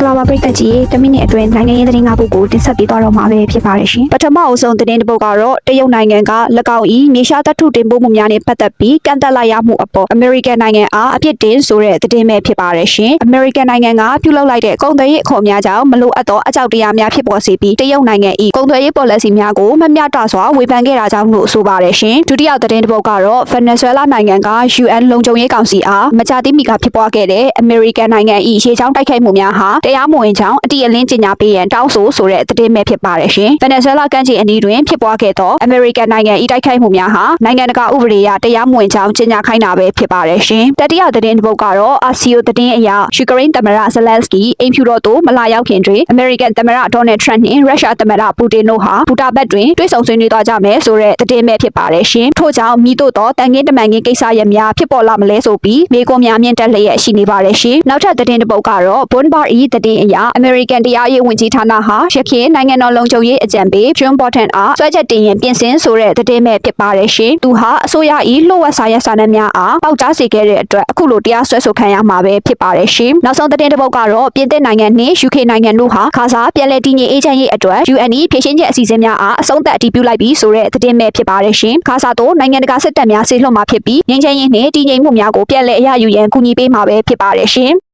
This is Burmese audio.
္ဂလာပါပရိသတ်ကြီးတမိနစ်အတွင်းနိုင်ငံရေးသတင်း၅ပုဒ်ကိုတင်ဆက်ပေးသွားတော့မှာပဲဖြစ်ပါတယ်ရှင်ပထမအဆုံးသတင်းတစ်ပုဒ်ကတော့တရုတ်နိုင်ငံက၎င်း၏မြေရှားသတ္ထုတင်ပို့မှုများနဲ့ပတ်သက်ပြီးကန့်သက်လိုက်ရမှုအပေါ်အမေရိကန်နိုင်ငံအားအပြစ်တင်ဆိုတဲ့သတင်းပဲဖြစ်ပါတယ်ရှင်အမေရိကန်နိုင်ငံကပြုလုပ်လိုက်တဲ့ကုန်သွယ်ရေးအခွန်များကြောင့်မလိုအပ်သောအကြောက်တရားများဖြစ်ပေါ်စေပြီးတရုတ်နိုင်ငံ၏ကုန်သွယ်ရေး policy များကိုမမျှတစွာဝေဖန်ခဲ့တာကြောင့်လို့ဆိုပါတယ်ရှင်ဒုတိယသတင်းတစ်ပုဒ်ကတော့ Venezuela နိုင်ငံက UN လုံခြုံရေးကောင်စီအားမကြာသေးမီကဖြစ်ပွားခဲ့တဲ့အမေရိကန်နိုင်ငံ၏ရေချောင်းတိုက်ခိုက်မှုများဟာတရားမဝင်ကြောင်းအတိအလင်းကြေညာပေးရန်တောင်းဆိုဆိုတဲ့သတင်းပဲဖြစ်ပါတယ်ရှင်။ Venezuela ကမ်းခြေအနီးတွင်ဖြစ်ပွားခဲ့သောအမေရိကန်နိုင်ငံ၏တိုက်ခိုက်မှုများဟာနိုင်ငံတကာဥပဒေအရတရားမဝင်ကြောင်းကြေညာခိုင်းတာပဲဖြစ်ပါတယ်ရှင်။တတိယသတင်းတစ်ပုဒ်ကတော့အာဆီယိုသတင်းအရယူကရိန်းသမ္မတဇလန်စကီအိမ်ဖြူတော်သို့မလာရောက်ခင်တွင်အမေရိကန်သမ္မတဒေါ်နယ်ထရန့်နှင့်ရုရှားသမ္မတပူတင်တို့ဟာဘူတာဘက်တွင်တွေ့ဆုံဆွေးနွေးသွားကြမယ်ဆိုတဲ့သတင်းပဲဖြစ်ပါတယ်ရှင်။ထို့ကြောင့်မိတို့တော့တန်ကင်းတမန်ကင်းကိစ္စရပ်များဖြစ်ပေါ်လာမလဲဆိုပြီးမိကွန်များမြင့်တက်လျက်ရှိနေပါတယ်ရှင်။နောက်ထပ်သတင်းတစ်ပုဒ်ကတော့ Bonbar E သတင်းအရအမေရိကန်တရားရေးဝန်ကြီးဌာနဟာရခိုင်နိုင်ငံတော်လုံခြုံရေးအကြံပေး John Bolton အားဆွဲချက်တင်ရင်ပြင်ဆင်ဆိုတဲ့သတင်းပဲဖြစ်ပါတယ်ရှင်။သူဟာအစိုးရ၏လှုပ်ဝက်စာရက်စာနယ်များအားပေါက်ကြားစေခဲ့တဲ့အတွက်အခုလိုတရားစွဲဆိုခံရမှာပဲဖြစ်ပါတယ်ရှင်။နောက်ဆုံးသတင်းတစ်ပုဒ်ကတော့ပြင်သစ်နိုင်ငံနှင့် UK နိုင်ငံတို့ဟာခါစားပြည်လဲတည်ငြိမ်အေးချမ်းရေးအတွက် UN ဖြည့်ရှင်းချက်အစီအစဉ်များအားအဆုံးသတ်အတည်ပြုလိုက်ပြီးဆိုတဲ့သတင်းပဲဖြစ်ပါတယ်ရှင်။ခါစားတို့နိုင်ငံတကာစစ်တပ်များဆေးလွှတ်မှာဖြစ်ပြီးငြိမ်းချမ်းရေးနှင့်တည်ငြိမ်မှုများကိုပြည်လဲအရယူရန်ကူညီပေးမှာပဲဖြစ်ပါတယ်ရှင်။